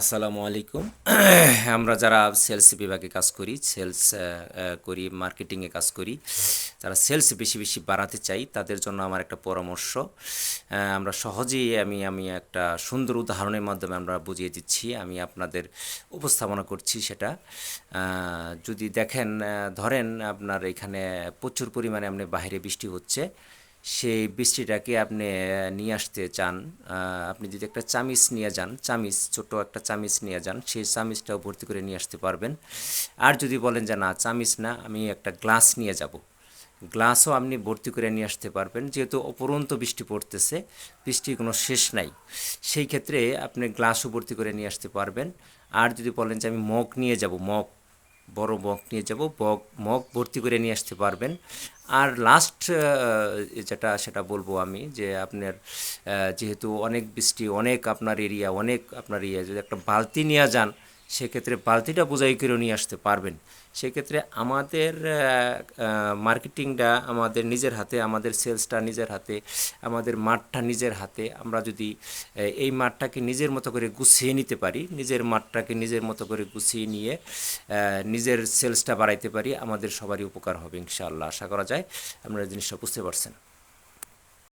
আসসালামু আলাইকুম। আমরা যারা সেলস বিভাগে কাজ করি সেলস করি মার্কেটিংয়ে কাজ করি, যারা সেলস বেশি বেশি বাড়াতে চাই, তাদের জন্য আমার একটা পরামর্শ। আমরা সহজেই আমি আমি একটা সুন্দর উদাহরণের মাধ্যমে আমরা বুঝিয়ে দিচ্ছি, আমি আপনাদের উপস্থাপনা করছি সেটা। যদি দেখেন ধরেন আপনার এখানে প্রচুর পরিমাণে আপনি বাইরে বৃষ্টি হচ্ছে সেই বৃষ্টিটাকে আপনি নিয়ে আসতে চান আপনি যদি একটা চামিচ নিয়ে যান, চামিচ ছোট একটা চামিচ নিয়ে যান, সেই চামিচটাও ভর্তি করে নিয়ে আসতে পারবেন। আর যদি বলেন যে না, চামিচ না, আমি একটা গ্লাস নিয়ে যাব। গ্লাসও আপনি ভর্তি করে নিয়ে আসতে পারবেন, যেহেতু অপরন্ত বৃষ্টি পড়তেছে, বৃষ্টির কোনো শেষ নাই। সেই ক্ষেত্রে আপনি গ্লাসও ভর্তি করে নিয়ে আসতে পারবেন। আর যদি বলেন যে আমি মগ নিয়ে যাব, মগ বড় মগ নিয়ে যাব মগ মগ ভর্তি করে নিয়ে আসতে পারবেন। আর লাস্ট যেটা, সেটা বলব আমি যে আপনার যেহেতু অনেক বৃষ্টি, অনেক আপনার এরিয়া অনেক আপনার ইয়ে যদি একটা বালতি নিয়ে যান সেক্ষেত্রে বালতিটা বোঝাই করে নিয়ে আসতে পারবেন। সেক্ষেত্রে আমাদের মার্কেটিংটা আমাদের নিজের হাতে, আমাদের সেলসটা নিজের হাতে, আমাদের মাঠটা নিজের হাতে, আমরা যদি এই মাঠটাকে নিজের মতো করে গুছিয়ে নিতে পারি, নিজের মাঠটাকে নিজের মতো করে গুছিয়ে নিয়ে নিজের সেলসটা বাড়াইতে পারি, আমাদের সবারই উপকার হবে ইনশাআল্লাহ। আশা করা যায়, আপনারা জিনিসটা বুঝতে পারছেন।